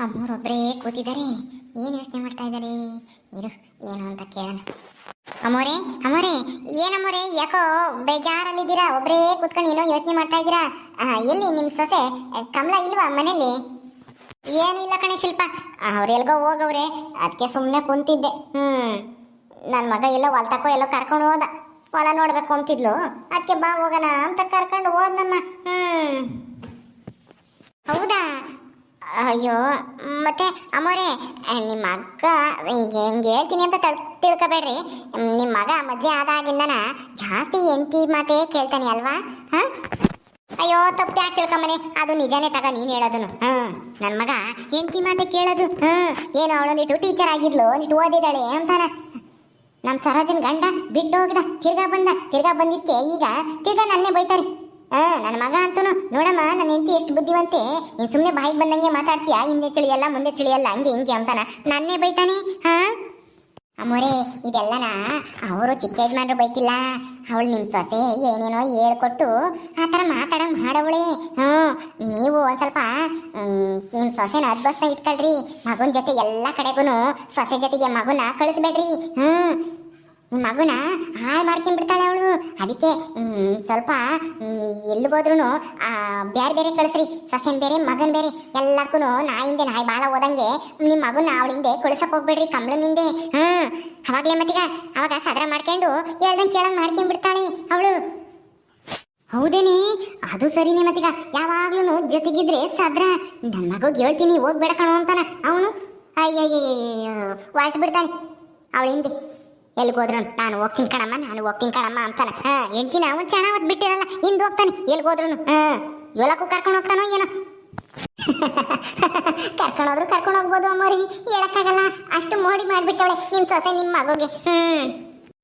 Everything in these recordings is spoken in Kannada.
ಅಮ್ಮೋರೊಬ್ಬರೇ ಕೂತಿದ್ದಾರೆ. ಏನು ಯೋಚನೆ ಮಾಡ್ತಾ ಇದ್ದಾರೆ? ಇರು ಏನು ಅಂತ ಕೇಳೋಣ. ಅಮೋರೆ ಅಮೋರೆ ಏನಮ್ಮೋರೆ ಯಾಕೋ ಬೇಜಾರಲ್ಲಿದ್ದೀರಾ? ಒಬ್ಬರೇ ಕೂತ್ಕೊಂಡು ಏನೋ ಯೋಚನೆ ಮಾಡ್ತಾ ಇದ್ದೀರಾ? ಆ, ಎಲ್ಲಿ ನಿಮ್ಮ ಸೊಸೆ? ಆ, ಕಮಲ ಇಲ್ವಾ ಮನೇಲಿ ಏನು ಇಲ್ಲ ಕಣೆ ಶಿಲ್ಪ. ಅವ್ರು ಎಲ್ಗೋ ಹೋಗವ್ರೆ. ಅದಕ್ಕೆ ಸುಮ್ಮನೆ ಕುಂತಿದ್ದೆ. ಹ್ಞೂ ನನ್ನ ಮಗ ಎಲ್ಲೋ ಹೊಲ್ತಕ್ಕೋ ತಕೋ ಎಲ್ಲೋ ಕರ್ಕೊಂಡು ಹೋದ. ಹೊಲ ನೋಡಬೇಕು ಅಂತಿದ್ಲು. ಅದಕ್ಕೆ ಬಾ ಹೋಗೋಣ ಅಂತ ಕರ್ಕೊಂಡು ಹೋದ್ನಮ್ಮ. ಹ್ಞೂ ಹೌದಾ? ಅಯ್ಯೋ, ಮತ್ತೆ ಅಮ್ಮೋರೆ ನಿಮ್ಮ ಅಕ್ಕ ಈಗ ಹೆಂಗೆ ಹೇಳ್ತೀನಿ ಅಂತ ತಳ್, ತಿಳ್ಕೊಬೇಡ್ರಿ. ನಿಮ್ಮ ಮಗ ಮದುವೆ ಆದಾಗಿಂದನ ಜಾಸ್ತಿ ಹೆಂಡತಿ ಮಾತೇ ಕೇಳ್ತಾನೆ ಅಲ್ವಾ? ಹಾಂ? ಅಯ್ಯೋ, ತಪ್ಪು ಯಾಕೆ ತಿಳ್ಕೊಂಬನೆ ಅದು ನಿಜಾನೇ ತಗ, ನೀನು ಹೇಳೋದನು ಹ್ಞೂ ನನ್ನ ಮಗ ಹೆಂಡತಿ ಮಾತೆ ಕೇಳೋದು. ಹ್ಞೂ ಏನು ಅವಳೊಂದಿಟ್ಟು ಟೀಚರ್ ಆಗಿದ್ಲು ಒಂದಿಟ್ಟು ಓದಿದಾಳೆ ಅಂತಾನ. ನಮ್ಮ ಸರೋಜನ್ ಗಂಡ ಬಿಟ್ಟು ಹೋಗಿದ ತಿರ್ಗಾ ಬಂದ, ತಿರ್ಗಾ ಬಂದಿದ್ದಕ್ಕೆ ಈಗ ತಿರ್ಗಾ ನನ್ನೇ ಬೈತಾರೆ. ನನ್ನ ಮಗ ಅಂತನು. ನೋಡಮ್ಮ, ನನ್ನ ಹೆಂಡತಿ ಎಷ್ಟು ಬುದ್ಧಿವಂತೆ. ನೀನು ಸುಮ್ಮನೆ ಬಾಯಿಗೆ ಬಂದಂಗೆ ಮಾತಾಡ್ತೀಯ? ಹಿಂದೆ ತಿಳಿಯಲ್ಲ, ಮುಂದೆ ತಿಳಿಯಲ್ಲ, ಹಂಗೆ ಹಿಂಗೆ ಅಂತಾನ. ನನ್ನೇ ಬೈತಾನೆ, ಹಾ? ಅಮ್ಮೋರೆ, ಇದೆಲ್ಲನ ಅವರು ಚಿಕ್ಕ ಯಜಮಾನ್ರು ಬೈತಿಲ್ಲ. ಅವಳು ನಿಮ್ಮ ಸೊಸೆ, ಏನೇನೋ ಹೇಳ್ಕೊಟ್ಟು ಆ ಥರ ಮಾತಾಡ ಮಾಡವಳೆ. ಹ್ಞೂ, ನೀವು ಒಂದು ಸ್ವಲ್ಪ ನಿಮ್ಮ ಸೊಸೆನ ಅದ್ಭುತ ಇಟ್ಕೊಳ್ರಿ. ಮಗನ ಜೊತೆ ಎಲ್ಲ ಕಡೆಗೂ ಸೊಸೆ ಜೊತೆಗೆ ಮಗುನ ಕಳಿಸ್ಬೇಡ್ರಿ. ಹ್ಞೂ ನಿಮ್ಮ ಮಗುನ ಹಾಳು ಮಾಡ್ಕೊಂಡ್ಬಿಡ್ತಾಳೆ ಅವಳು. ಅದಕ್ಕೆ ಸ್ವಲ್ಪ ಎಲ್ಲಿ ಹೋದ್ರೂ ಬೇರೆ ಬೇರೆ ಕಳಿಸ್ರಿ. ಸೊಸೆನ್ ಬೇರೆ, ಮಗನ್ ಬೇರೆ ಎಲ್ಲಕ್ಕೂ ನಾಯಿಂದೆ ನಾಯಿ ಬಾಲ ಹೋದಂಗೆ ನಿಮ್ಮ ಮಗುನ ಅವಳ ಹಿಂದೆ ಕಳ್ಸಕ್ ಹೋಗ್ಬೇಡ್ರಿ ಕಮಲನ ಹಿಂದೆ. ಹಾ ಅವಾಗ್ಲೇ ಮತ್ತೀಗ, ಅವಾಗ ಸದ್ರ ಮಾಡ್ಕೊಂಡು ಹೇಳ್ದಂಗೆ ಕೇಳಂಗ್ ಮಾಡ್ಕೊಂಡ್ಬಿಡ್ತಾಳೆ ಅವಳು. ಹೌದೇನಿ? ಅದು ಸರಿನೇ ಮತ್ತೀಗ. ಯಾವಾಗ್ಲೂ ಜೊತೆಗಿದ್ರೆ ಸದ್ರ. ನನ್ನ ಮಗುಗೆ ಹೇಳ್ತೀನಿ, ಹೋಗ್ಬೇಡ ಕಣೋ ಅಂತಾನ ಅವನು. ಅಯ್ಯಯ್ಯಯ್ಯೋ ಹೊರಟು ಬಿಡ್ತಾನೆ ಅವಳ ಹಿಂದೆ. ಎಲ್ಲಿಗೆ ಹೋದ್ರು ನಾನು ಹೋಗ್ತೀನಿ ಕಣಮ್ಮ, ನಾನು ಹೋಗ್ತೀನಿ ಕಣಮ್ಮ ಅಂತಾನೆ. ಹಾ ನಾವು ಅವನ್ ಚೆನ್ನಾಗ್ ಬಿಟ್ಟಿರಲ್ಲ, ಹಿಂದೆ ಹೋಗ್ತಾನೆ. ಎಲ್ಲಿ ಹೋದ್ರು ಹಾ, ಇವಲಕ್ಕೂ ಕರ್ಕೊಂಡು ಹೋಗ್ತಾನೋ ಏನೋ? ಕರ್ಕೊಂಡೋದ್ರು ಕರ್ಕೊಂಡು ಹೋಗ್ಬೋದು ಅಮ್ಮವ್ರಿಗೆ ಹೇಳಕ್ಕಾಗಲ್ಲ. ಅಷ್ಟು ಮೋಡಿ ಮಾಡ್ಬಿಟ್ಟವಳೆ ನಿಮ್ ಸೊಸೆ ನಿಮ್ಮ ಮಗುಗೆ. ಹ್ಮ್.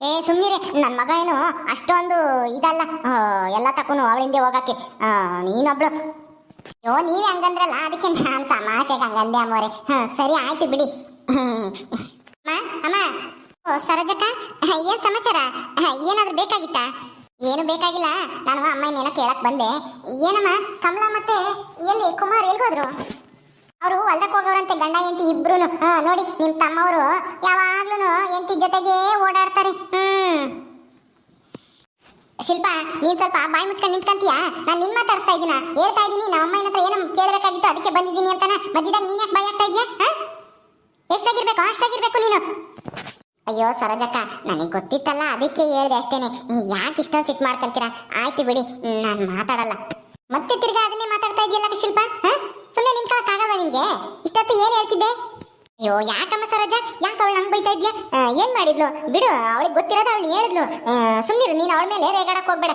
ಏ ಸುಮ್ಮನಿರಿ ನನ್ನ ಮಗ ಏನು ಅಷ್ಟೊಂದು ಇದಲ್ಲ. ಎಲ್ಲ ತಕೊಂಡು ಅವಳಿಂದೆ ಹೋಗಕ್ಕೆ. ನೀನೊಬ್ಳು. ಯೋ ನೀವೇ ಹಂಗಂದ್ರಲ್ಲ, ಅದಕ್ಕೆ ನಾನು ತಮಾಷೆಗೆ ಹಂಗಂದೆ ಅಮ್ಮವ್ರೆ ಹಾಂ, ಸರಿ, ಆಯ್ತು ಬಿಡಿ. ಸರೋಜಕ್ಕ, ಏನ್ ಸಮಾಚಾರ? ಏನಾದ್ರೂ ಬೇಕಾಗಿತ್ತಾ? ಏನು ಬೇಕಾಗಿಲ್ಲ. ನಾನು ಅಮ್ಮ ಇನ್ನೇನೋ ಕೇಳಕ್ ಬಂದೆ. ಏನಮ್ಮ, ಕಮಲ ಮತ್ತೆ ಎಲ್ಲಿ ಕುಮಾರ್ ಎಲ್ಗೋದ್ರು? ಅವರು ಹೊಲ್ದಕ್ಕೆ ಹೋಗೋರಂತೆ ಗಂಡ, ಹೆಂಡತಿ ಇಬ್ರು ನೋಡಿ, ನಿಮ್ ತಮ್ಮವರು ಯಾವಾಗ್ಲೂ ಹೆಂಡತಿ ಜೊತೆಗೆ ಓಡಾಡ್ತಾರೆ. ಹ್ಮ್. ಶಿಲ್ಪ, ನೀನ್ ಸ್ವಲ್ಪ ಬಾಯಿ ಮುಚ್ಕೊಂಡು ನಿಂತ್ಕಂತೀಯ? ನಾನು ನಿನ್ ಮಾತಾಡ್ತಾ ಇದೀನ ಹೇಳ್ತಾ ಇದೀನಿ ನಮ್ಮ ಅಮ್ಮನ ಹತ್ರ ಏನೋ ಕೇಳಬೇಕಾಗಿತ್ತು, ಅದಕ್ಕೆ ಬಂದಿದ್ದೀನಿ ಅಂತಾನ. ಮಧ್ಯದಾಗ ನೀನ್ ಯಾಕೆ ಬಾಯಿ ಆಗ್ತಾ ಇದೀಯಾ? ಎಷ್ಟಾಗಿರ್ಬೇಕು, ಅಷ್ಟಾಗಿರ್ಬೇಕು ನೀನು. ಅಯ್ಯೋ ಸರೋಜಕ್ಕ, ನನಗೆ ಗೊತ್ತಿತ್ತಲ್ಲ, ಅದಕ್ಕೆ ಹೇಳ್ದೆ ಅಷ್ಟೇನೆ. ಯಾಕೆ ಇಷ್ಟೊಂದು ಸಿಟ್ಟು ಮಾಡ್ಕೊಂತೀರಾ? ಆಯ್ತು ಬಿಡಿ, ನಾನು ಮಾತಾಡಲ್ಲ. ಮತ್ತೆ ತಿರ್ಗಾ ಅದನ್ನೇ ಮಾತಾಡ್ತಾ ಇದೆಯಲ್ಲ ಶಿಲ್ಪ? ಸುಮ್ಮನೆ ನಿಂತ್ಕೊಳಕ್ಕಾಗಲ್ಲ ನಿಮಗೆ ಇಷ್ಟೊತ್ತು ಏನು ಹೇಳ್ತಿದ್ದೆ? ಅಯ್ಯೋ, ಯಾಕಮ್ಮ ಸರೋಜ? ಯಾಕೆ ಅವಳು ನಂಗೆ ಬೈತಾ ಇದ್ಯಾ? ಏನು ಮಾಡಿದ್ಲು? ಬಿಡು, ಅವಳಿಗೆ ಗೊತ್ತಿರೋದು ಅವಳು ಹೇಳಿದ್ಲು. ಸುಮ್ಮನಿರು ನೀನು ಅವಳ ಮೇಲೆ ರೇಗಾಡಕ್ಕೆ ಹೋಗ್ಬೇಡ.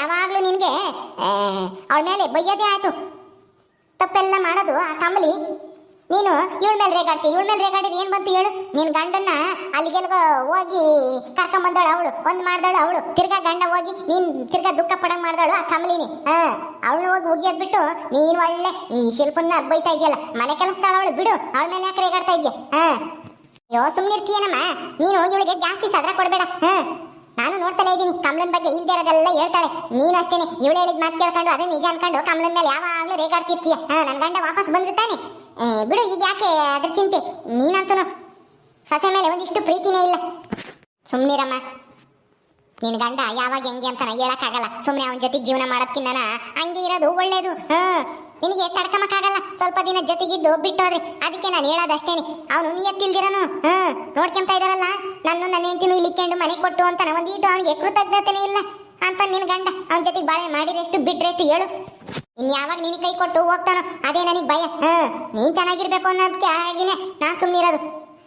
ಯಾವಾಗಲೂ ನಿನಗೆ ಅವಳ ಮೇಲೆ ಬೈಯೋದೇ ಆಯ್ತು. ತಪ್ಪೆಲ್ಲ ಮಾಡೋದು ಆ ಕಮಲಿ ನೀನು ಇವಳ ಮೇಲೆ ರೇಗಾಡ್ತಿ, ಇವಳ ಮೇಲೆ ರೇಗಾಡಿದ್ರೆ ಏನ್ ಬಂತು ಹೇಳು? ನಿನ್ ಗಂಡನ್ನ ಅಲ್ಲಿಗೆಲ್ಗೋ ಹೋಗಿ ಕರ್ಕೊಂಬಂದವಳು ಅವಳು, ಒಂದ್ ಮಾಡ್ದಳು ಅವಳು. ತಿರ್ಗಾ ಗಂಡ ಹೋಗಿ ನೀನ್ ತಿರ್ಗಾ ದುಃಖ ಪಡಂಗ್ ಮಾಡ್ದಳು ಆ ಕಮಲಿನಿ ಹಾ ಅವಳು ಹೋಗಿ ಹೋಗಿ ಬಿಟ್ಟು ನೀನ್ ಒಳ್ಳೆ ಈ ಶಿಲ್ಪನ್ನ ಬೈತಾ ಇದೆಯಲ್ಲ, ಮನೆ ಕೆಲಸದಾಳ ಅವಳು, ಬಿಡು. ಅವಳ ಮೇಲೆ ಯಾಕೆ ರೇಗಾಡ್ತಾ ಇದೆಯಾ? ಯೋ ಅಯ್ಯೋ ಸುಮ್ಮನಿರ್ತೀಯನಮ್ಮ ನೀನು ಇವಳಿಗೆ ಜಾಸ್ತಿ ಸದ್ರ ಕೊಡ್ಬೇಡ. ಹ. ನಾನು ನೋಡ್ತಲೇ ಇದ್ದೀನಿ ಕಮಲನ್ ಬಗ್ಗೆ ಇಲ್ದೇ ಇರೋದೆಲ್ಲ ಹೇಳ್ತಾಳೆ. ನೀನು ಅಷ್ಟೇನೆ, ಇವಳು ಹೇಳಿದ ಮಾತು ಕೇಳ್ಕೊಂಡು ಅದೇ ನಿಜ ಅನ್ಕೊಂಡು ಕಮಲನ್ ಮೇಲೆ ಯಾವಾಗಲೂ ರೇಗಾಡ್ತಿರ್ತೀಯ? ಹ ನನ್ನ ಗಂಡ ವಾಪಸ್ ಬಂದಿರ್ತಾನೆ ಬಿಡು, ಈಗ ಯಾಕೆ ಅದ್ರ ಚಿಂತೆ? ನೀನಂತೂ ಸೊಸೆ ಮೇಲೆ ಒಂದಿಷ್ಟು ಪ್ರೀತಿನೇ ಇಲ್ಲ. ಸುಮ್ನಿರಮ್ಮ. ನಿನ್ ಗಂಡ ಯಾವಾಗ ಹೆಂಗೆ ಅಂತ ಹೇಳಕ್ಕಾಗಲ್ಲ. ಸುಮ್ಮನೆ ಅವನ ಜೊತೆಗೆ ಜೀವನ ಮಾಡೋದ್ಕಿನ್ನ ಹಂಗೆ ಇರೋದು ಒಳ್ಳೇದು. ಹಾ. ನಿನಗೆ ತಡ್ಕಮಕ್ಕಾಗಲ್ಲ. ಸ್ವಲ್ಪ ದಿನ ಜೊತೆಗಿದ್ದು ಬಿಟ್ಟೋದ್ರೆ ಅದಕ್ಕೆ ನಾನು ಹೇಳೋದಷ್ಟೇನೆ. ಅವನು ನಿಯತ್ತಿಲ್ದಿರನು. ಹಾ. ನೋಡ್ಕೊಂತ ಇದಾರಲ್ಲ ನನ್ನ ನನ್ನ ಹೆಂಡತಿನೂ ಇಲ್ಲಿ ಇಕ್ಕೊಂಡು ಮನೆ ಕೊಟ್ಟು ಅಂತ ಒಂದೀಟು ಅವನಿಗೆ ಕೃತಜ್ಞತೆನೇ ಇಲ್ಲ. ಅಂತ ನಿನ್ನ ಗಂಡ ಅವನ ಜೊತೆಗೆ ಬಾಳೆ ಮಾಡಿರೆಷ್ಟು ಬಿಟ್ರೆಷ್ಟು ಹೇಳು. ಇನ್ ಯಾವಾಗ ನಿನ್ ಕೈ ಕೊಟ್ಟು ಹೋಗ್ತಾನೋ ಅದೇ ನನಗೆ ಭಯ. ಹಾ ನೀನ್ ಚೆನ್ನಾಗಿರ್ಬೇಕು ಅನ್ನೋದಕ್ಕೆ ಹಾಗೇನೆ ನಾನ್ ಸುಮ್ಮನಿರೋದು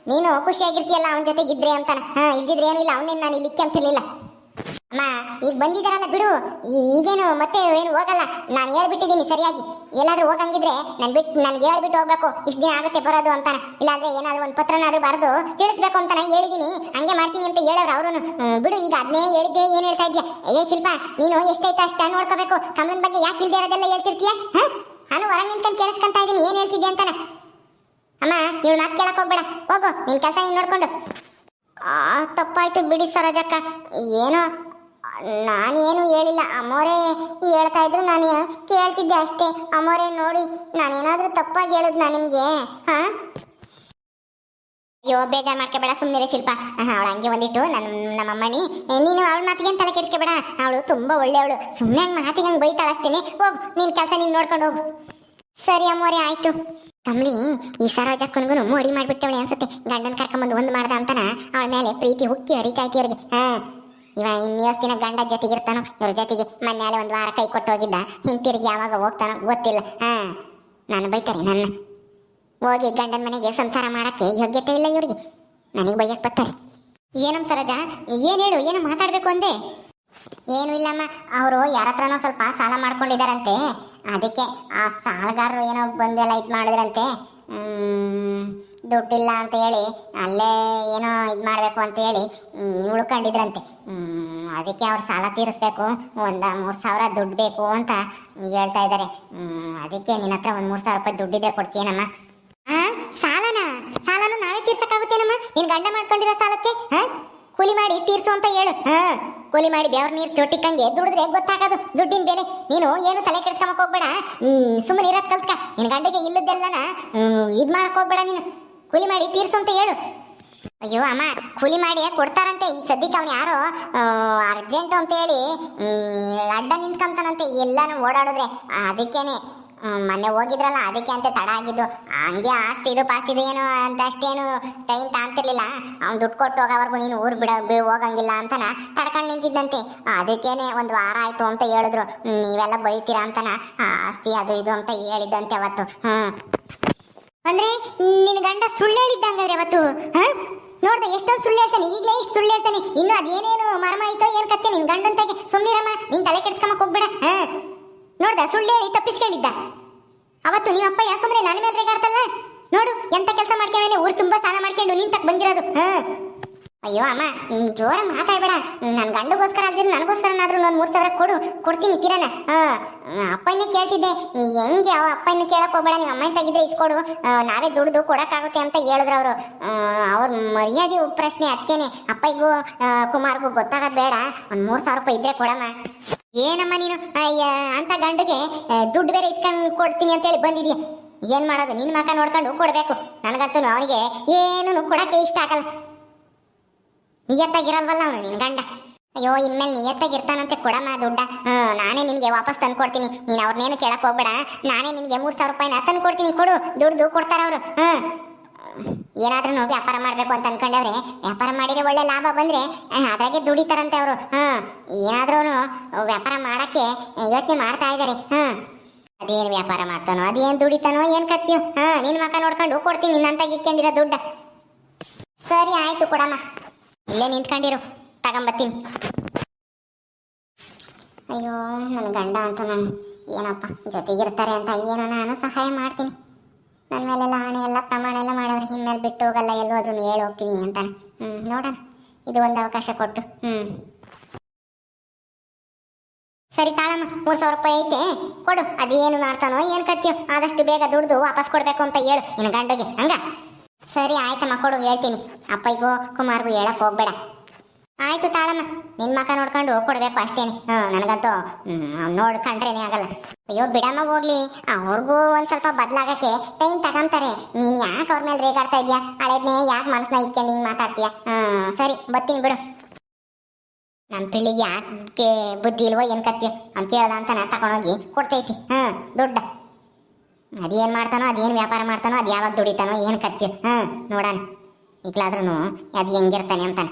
ನೀನು ಖುಷಿಯಾಗಿರ್ತೀಯಲ್ಲ, ಅವನ ಜೊತೆಗಿದ್ರೆ ಅಂತಾನ. ಹಾ ಇಲ್ದಿದ್ರೆ ಏನೂ ಇಲ್ಲ ಅವನೇನು ನಾನು ಇಲ್ಲಿ ಅಂತಿರ್ಲಿಲ್ಲ ಅಮ್ಮ, ಈಗ ಬಂದಿದ್ದಾರಲ್ಲ ಬಿಡು. ಈಗೇನು ಮತ್ತೆ ಏನು ಹೋಗಲ್ಲ. ನಾನು ಹೇಳ್ಬಿಟ್ಟಿದ್ದೀನಿ ಸರಿಯಾಗಿ. ಎಲ್ಲಾದ್ರೂ ಹೋಗಂಗಿದ್ರೆ ನಾನು ಬಿಟ್ಟು ನನಗೆ ಹೇಳ್ಬಿಟ್ಟು ಹೋಗ್ಬೇಕು. ಇಷ್ಟು ದಿನ ಆಗುತ್ತೆ ಬರೋದು ಅಂತಾನೆ. ಇಲ್ಲಾಂದ್ರೆ ಏನಾದ್ರು ಒಂದು ಪತ್ರನಾದ್ರೂ ಬರೆದು ತಿಳಿಸ್ಬೇಕು ಅಂತ ನಾನು ಹೇಳಿದ್ದೀನಿ ಹಂಗೆ ಮಾಡ್ತೀನಿ ಅಂತ ಹೇಳೋರು ಅವರು ಬಿಡು, ಈಗ ಅದನ್ನೇ ಹೇಳಿದ್ದೆ ಏನು ಹೇಳ್ತಾ ಇದ್ಯಾ? ಏ, ಶಿಲ್ಪ, ನೀನು ಎಷ್ಟೈತೆ ಅಷ್ಟ ನೋಡ್ಕೋಬೇಕು. ಕಮಲನ್ ಬಗ್ಗೆ ಯಾಕೆ ಇಲ್ದೇ ಇರೋದೆಲ್ಲ ಹೇಳ್ತಿರ್ತೀಯ? ನಾನು ಹೊರಗೆ ನಿಂತ್ಕೊಂಡು ಕೇಳಿಸ್ಕೊಂತ ಇದ್ದೀನಿ. ಏನು ಹೇಳ್ತಿದ್ದೆ ಅಂತಾನೆ. ಅಮ್ಮ, ಇವಳು ಮಾತು ಕೇಳಕ್ ಹೋಗ್ಬೇಡ. ಹೋಗು, ನಿನ್ ಕೆಲಸ ನೀನು ನೋಡ್ಕೊಂಡು. ತಪ್ಪಾಯ್ತು ಬಿಡಿ ಸರೋಜಕ್ಕ. ಏನೋ, ನಾನೇನು ಹೇಳಿಲ್ಲ. ಅಮ್ಮೋರೇ ಹೇಳ್ತಾ ಇದ್ರು, ನಾನು ಕೇಳ್ತಿದ್ದೆ ಅಷ್ಟೇ. ಅಮ್ಮೋರೇ ನೋಡಿ, ನಾನೇನಾದ್ರೂ ತಪ್ಪಾಗಿ ಹೇಳಿದ್ನಾ ನಿಮ್ಗೆ? ಹಾ? ಅಯ್ಯೋ, ಬೇಜಾರು ಮಾಡ್ಕೋಬೇಡ ಸುಮ್ಮನೆ ಶಿಲ್ಪ. ಅವಳು ಹಂಗೆ ಒಂದಿಟ್ಟು ನನ್ನ ನಮ್ಮ ನೀನು ಅವಳ ಮಾತಿಗೆ ತಲೆ ಕೆಡಿಸ್ಕೋಬೇಡ. ಅವಳು ತುಂಬ ಒಳ್ಳೆಯವಳು. ಸುಮ್ಮನೆ ಹಂಗೆ ಮಾತಿಗೆ ಹಂಗೆ ಬೈತಾಳ ಅಷ್ಟೇನೆ ಹೋಗ್, ನಿನ್ ಕೆಲಸ ನೀನು ನೋಡ್ಕೊಂಡು ಹೋಗು. ಸರಿ ಅಮ್ಮೋರೆ, ಆಯ್ತು. ಕಮ್ಲಿ ಈ ಸರೋಜಕ್ಕನ್ಗೂ ಮೋಡಿ ಮಾಡ್ಬಿಟ್ಟವಳೆ ಅನ್ಸುತ್ತೆ. ಗಂಡನ ಕರ್ಕೊಂಬಂದು ಒಂದು ಮಾಡ್ದ ಅಂತಾನ. ಅವಳ ಮೇಲೆ ಪ್ರೀತಿ ಹುಕ್ಕಿ ಹರಿತಾ ಐತಿ ಅವ್ರಿಗೆ ಹಾ. ಇವ ಇನ್ನೆಷ್ಟು ದಿನ ಗಂಡ ಜೊತೆಗೆ ಇರ್ತಾನೋ ಇವ್ರ ಜೊತೆಗೆ ಮನೆಯಲ್ಲಿ ಒಂದು ವಾರ ಕೈ ಕೊಟ್ಟು ಹೋಗಿದ್ದ ಹಿಂತಿರುಗಿ ಯಾವಾಗ ಹೋಗ್ತಾನೋ ಗೊತ್ತಿಲ್ಲ. ಹಾ. ನಾನು ಬೈತಾರೆ ನನ್ನ. ಹೋಗಿ ಗಂಡನ ಮನೆಗೆ ಸಂಸಾರ ಮಾಡಕ್ಕೆ ಯೋಗ್ಯತೆ ಇಲ್ಲ ಇವ್ರಿಗೆ. ನನಗೆ ಬೈಯಕ್ ಬರ್ತಾರೆ. ಏನಮ್ಮ ಸರೋಜ, ಏನ್ ಹೇಳು, ಏನು ಮಾತಾಡ್ಬೇಕು ಅಂದೆ? ಏನು ಇಲ್ಲಮ್ಮ, ಅವರು ಯಾರ ಹತ್ರನೋ ಸ್ವಲ್ಪ ಸಾಲ ಮಾಡ್ಕೊಂಡಿದಾರಂತೆ. ಅದಕ್ಕೆ ಆ ಸಾಲಗಾರರು ಏನೋ ಬಂದೆಲ್ಲ ಇದು ಮಾಡಿದ್ರಂತೆ. ದುಡ್ಡಿಲ್ಲ ಅಂತ ಹೇಳಿ, ಅಲ್ಲೇ ಏನೋ ಇದು ಮಾಡಬೇಕು ಅಂತ ಹೇಳಿ ಉಳ್ಕೊಂಡಿದ್ರಂತೆ. ಅದಕ್ಕೆ ಅವ್ರು ಸಾಲ ತೀರಿಸ್ಬೇಕು, ಒಂದು ಮೂರು ಸಾವಿರ ದುಡ್ಡು ಬೇಕು ಅಂತ ಹೇಳ್ತಾ ಇದ್ದಾರೆ ಅದಕ್ಕೆ ನಿನ್ನ ಹತ್ರ ಒಂದು ಮೂರು ಸಾವಿರ ರೂಪಾಯಿ ದುಡ್ಡಿದೆ ಕೊಡ್ತೀನಮ್ಮ ಆ ಸಾಲನ ಸಾಲನು ನಾವೇ ತೀರ್ಸಕ್ಕಾಗುತ್ತೇನಮ್ಮ ನೀನ್ ಗಂಡ ಮಾಡ್ಕೊಂಡಿರೋ ಸಾಲಕ್ಕೆ ಹಾ ಕೂಲಿ ಮಾಡಿ ತೀರ್ಸು ಅಂತ ಹೇಳು. ಹಾ, ಕೂಲಿ ಮಾಡಿ ಬೆವ್ರ ನೀರು ತೊಟ್ಟಿಕ್ಕಂಗೆ ದುಡಿದ್ರೆ ಗೊತ್ತಾಗೋದು ದುಡ್ಡಿನ ಬೆಲೆ. ನೀನು ಏನು ತಲೆ ಕೆಡ್ಸ್ಕೊಂಬಕ್ ಹೋಗ್ಬೇಡ. ಸುಮ್ಮನೆ ಇರೋದ್ ಕಲ್ತ್ಕ. ನಿನ್ ಗಂಡಿಗೆ ಇಲ್ಲದೆಲ್ಲನ ಇದ್ ಮಾಡಕ್ ಹೋಗ್ಬೇಡ ನೀನು. ಕೂಲಿ ಮಾಡಿ ತೀರ್ಸು ಅಂತ ಹೇಳು. ಅಯ್ಯೋ, ಅಮ್ಮ, ಕೂಲಿ ಮಾಡಿ ಕೊಡ್ತಾರಂತೆ. ಈ ಸದ್ಯಕ್ಕೆ ಅವ್ನು ಯಾರೋ ಅರ್ಜೆಂಟ್ ಅಂತ ಹೇಳಿ ಅಡ್ಡ ನಿಂತ್ಕೊಂತಾನಂತೆ. ಎಲ್ಲಾನು ಓಡಾಡಿದ್ರೆ. ಅದಕ್ಕೇನೆ ಮೊನ್ನೆ ಹೋಗಿದ್ರಲ್ಲ, ಅದಕ್ಕೆ ಅಂತ ತಡ ಆಗಿದ್ದು. ಹಂಗೆ ಆಸ್ತಿ ಇದು ಪಾಸ್ತಿ ಇದು ಏನು ಅಂತ ಅಷ್ಟೇನು ಟೈಮ್ ತಾಂತಿರ್ಲಿಲ್ಲ ಅವ್ನು ದುಡ್ಡು ಕೊಟ್ಟು ಹೋಗೋವರೆಗೂ ನೀನು ಊರು ಬಿಡ ಬಿಡು ಹೋಗಂಗಿಲ್ಲ ಅಂತನ ತಡ್ಕೊಂಡು ನಿಂತಿದ್ದಂತೆ. ಅದಕ್ಕೇನೆ ಒಂದು ವಾರ ಆಯ್ತು ಅಂತ ಹೇಳಿದ್ರು. ನೀವೆಲ್ಲ ಬೈತೀರಾ ಅಂತನ. ಆಸ್ತಿ ಅದು ಇದು ಅಂತ ಹೇಳಿದ್ದಂತೆ ಅವತ್ತು. ಹ್ಮ್. ಅಂದ್ರೆ ನಿನ್ನ ಗಂಡ ಸುಳ್ಳು ಹೇಳಿದ್ದಂಗಾದ್ರೆ ಅವತ್ತು ನೋಡ್ದೆ, ಎಷ್ಟೊಂದು ಸುಳ್ಳು ಹೇಳ್ತಾನೆ, ಈಗಲೇ ಇಷ್ಟು ಸುಳ್ಳು ಹೇಳ್ತಾನೆ. ಇನ್ನು ಅದೇನೇನು ಮರ್ಮ ಆಯ್ತೋ ಏನ್ ಕತ್ತೆ ನಿನ್ ಗಂಡಂತಾಗೆ ಸುಮ್ಮನಿರಮ್ಮ ನೀನ್ ತಲೆ ಕೆಡ್ಸ್ಕೊಂಬಕ್ ಹೋಗ್ಬೇಡ, ಹ? ನೋಡ್ದ, ಸುಳ್ಳು ಹೇಳಿ ತಪ್ಪಿಸ್ಕೊಂಡಿದ್ದ. ಅವತ್ತು ನಿಮ್ಮ ಅಪ್ಪ ಯಾ ಸುಮ್ಮನೆ ನನ್ನ ಮೇಲೆ ರೇಗಾಡ್ತಲ್ಲ? ನೋಡು, ಎಂತ ಕೆಲಸ ಮಾಡ್ಕೊಂಡೇನೆ ಊರು ತುಂಬಾ ಸ್ನಾನ ಮಾಡ್ಕೊಂಡು ನಿನ್ ತಕ್ಕ ಬಂದಿರೋದು. ಅಯ್ಯೋ, ಅಮ್ಮ ಜೋರ ಮಾತಾಡ್ಬೇಡ. ನನ್ನ ಗಂಡಗೋಸ್ಕರ ಅಲ್ದಿರ ನನಗೋಸ್ಕರನಾದ್ರೂ ನಾನು ಮೂರು ಸಾವಿರ ಕೊಡು, ಕೊಡ್ತೀನಿ ಕಿರಣ. ಅಪ್ಪನೇ ಕೇಳ್ತಿದ್ದೆ. ಹೆಂಗೆ ಅವ ಅಪ್ಪನ ಕೇಳಕ್ ಹೋಗ್ಬೇಡ ನಿಮ್ಮ ಅಮ್ಮನ ತೆಗಿದ್ರೆ ಇಸ್ಕೊಡು. ನಾವೇ ದುಡ್ದು ಕೊಡೋಕ್ಕಾಗುತ್ತೆ ಅಂತ ಹೇಳಿದ್ರು ಅವರು. ಅವ್ರ ಮರ್ಯಾದೆ ಪ್ರಶ್ನೆ ಅದಕ್ಕೇನೆ ಅಪ್ಪಗೂ ಕುಮಾರ್ಗೂ ಗೊತ್ತಾಗೋದು ಬೇಡ. ಒಂದು ಮೂರು ಸಾವಿರ ರೂಪಾಯಿ ಇದ್ರೆ ಕೊಡಮ್ಮ. ಏನಮ್ಮ ನೀನು? ಅಯ್ಯ, ಅಂತ ಗಂಡಗೆ ದುಡ್ಡು ಬೇರೆ ಇಸ್ಕೊಂಡು ಕೊಡ್ತೀನಿ ಅಂತ ಹೇಳಿ ಬಂದಿದ್ಯಾ? ಏನ್ ಮಾಡೋದು? ನಿನ್ನ ಮಕ್ಕ ನೋಡ್ಕೊಂಡು ಕೊಡ್ಬೇಕು. ನನಗಂತೂ ಅವನಿಗೆ ಏನು ಕೊಡಕ್ಕೆ ಇಷ್ಟ ಆಗಲ್ಲ. ನಿಯತ್ತಾಗಿರಲ್ವಲ್ಲ ಅವನು ನಿನ್ ಗಂಡ? ಅಯ್ಯೋ, ಇನ್ಮೇಲೆ ನಿಯತ್ತಾಗಿರ್ತಾನಂತೆ ಕೊಡಮ್ಮ ದುಡ್ಡ. ಹ್ಮ್, ನಾನೇ ನಿನ್ಗೆ ವಾಪಸ್ ತಂದು ಕೊಡ್ತೀನಿ. ನೀನ್ ಅವ್ರನ್ನೇನು ಕೇಳಕ್ ಹೋಗ್ಬೇಡ. ನಾನೇ ನಿನ್ಗೆ ಮೂರ್ ಸಾವಿರ ರೂಪಾಯಿನ ತಂದು ಕೊಡ್ತೀನಿ. ಕೊಡು. ಕೊಡ್ತಾರ ಅವರು ಹ್ಮ್ ನೋಡಿ ವ್ಯಾಪಾರ ಮಾಡ್ಬೇಕು ಅಂತ ಅನ್ಕೊಂಡವ್ರೆ, ವ್ಯಾಪಾರ ಮಾಡಿದ್ರೆ ಒಳ್ಳೆ ಲಾಭ ಬಂದ್ರೆ ಅದ್ರಾಗೆ ದುಡಿತಾರಂತೆ ಅವರು. ಹಾ ಏನಾದ್ರೂ ವ್ಯಾಪಾರ ಮಾಡಕ್ಕೆ ಯೋಚನೆ ಮಾಡ್ತಾ ಇದಾರೆ ಹಾ. ಅದೇನ್ ವ್ಯಾಪಾರ ಮಾಡ್ತಾನೋ, ಅದೇನ್ ದುಡಿತಾನೋ, ಏನ್ ಕತ್ತೀವ್ ಹಾ, ನಿನ್ ಮಕ್ಕ ನೋಡ್ಕೊಂಡು ಕೊಡ್ತೀನಿ ನಿನ್ನಂತ ಇಕ್ಕೊಂಡಿರೋ ದುಡ್ಡ. ಸರಿ, ಆಯ್ತು ಕೊಡಮ್ಮ. ಇಲ್ಲೇ ನಿಂತ್ಕೊಂಡಿರು, ತಗೊಂಬತ್ತೀನಿ. ಅಯ್ಯೋ ನನ್ನ ಗಂಡ ಅಂತ ನಾನು ಏನಪ್ಪ, ಜೊತೆಗಿರ್ತಾರೆ ಅಂತ ಏನೋ ನಾನು ಸಹಾಯ ಮಾಡ್ತೀನಿ. ನನ್ನ ಮೇಲೆಲ್ಲ ಹಣೆ ಎಲ್ಲ ಪ್ರಮಾಣ ಎಲ್ಲ ಮಾಡೋರು ಇನ್ಮೇಲೆ ಬಿಟ್ಟು ಹೋಗಲ್ಲ ಎಲ್ಲೋದ್ರೂ ಹೇಳಿ, ಹೋಗ್ತೀನಿ ಅಂತ ಹ್ಞೂ ನೋಡೋಣ. ಇದು ಒಂದು ಅವಕಾಶ ಕೊಟ್ಟು. ಹ್ಞೂ ಸರಿ ತಾಳಮ್ಮ, ಮೂರು ಸಾವಿರ ರೂಪಾಯಿ ಐತೆ. ಕೊಡು. ಅದೇನು ಮಾಡ್ತಾನೋ, ಏನು ಕತ್ತೀಯೋ ಆದಷ್ಟು ಬೇಗ ದುಡ್ದು ವಾಪಸ್ ಕೊಡಬೇಕು ಅಂತ ಹೇಳು, ನಿನ್ನ ಗಂಡಗೆ. ಹಂಗ? ಸರಿ, ಆಯ್ತಮ್ಮ, ಕೊಡು, ಹೇಳ್ತೀನಿ. ಅಪ್ಪಯ್ಯಗೂ, ಕುಮಾರ್ಗೂ ಹೇಳಕ್ ಹೋಗ್ಬೇಡ. ಆಯ್ತು ತಾಳಮ್ಮ, ನಿನ್ ಮಕ ನೋಡ್ಕೊಂಡು ಕೊಡ್ಬೇಕು ಅಷ್ಟೇನೆ. ಹ್ಮ್ ನನಗಂತೂ, ಹ್ಮ್ ನೋಡ್ಕೊಂಡ್ರೇನೆ ಆಗಲ್ಲ. ಅಯ್ಯೋ, ಬಿಡಮ್ಮ, ಹೋಗ್ಲಿ. ಅವ್ರಿಗೂ ಒಂದ್ ಸ್ವಲ್ಪ ಬದ್ಲಾಗಕ್ಕೆ ಟೈಮ್ ತಗೊಂತಾರೆ. ನೀನ್ ಯಾಕೆ ಅವ್ರ ಮೇಲೆ ರೇಗಾಡ್ತಾ ಇದ್ಯಾ? ಹಳೇದ್ನೇ ಯಾಕೆ ಮನಸ್ನ ಇಟ್ಕೊಂಡು ಹಿಂಗ್ ಮಾತಾಡ್ತೀಯ? ಹ್ಮ್ ಸರಿ, ಬರ್ತೀನಿ ಬಿಡು. ನಮ್ಮ ಪಿಳ್ಳಿಗೆ ಯಾಕೆ ಬುದ್ಧಿ ಇಲ್ವೋ ಏನ್ ಕತ್ತಿ ಅವ್ನು ಕೇಳ್ದ ಅಂತ ನಾ ತಗೊಂಡೋಗಿ ಕೊಡ್ತೈತಿ. ಹ್ಮ್ ದುಡ್ಡ. ಅದೇನ್ ಮಾಡ್ತಾನೋ, ಅದೇನ್ ವ್ಯಾಪಾರ ಮಾಡ್ತಾನೋ ಅದು ಯಾವಾಗ ದುಡಿತಾನೋ, ಏನ್ ಕತ್ತಿ ಹ್ಮ್ ನೋಡೋಣ. ಈಗಲಾದ್ರೂ ಅದು ಹೆಂಗಿರ್ತಾನೆ ಅಂತಾನೆ.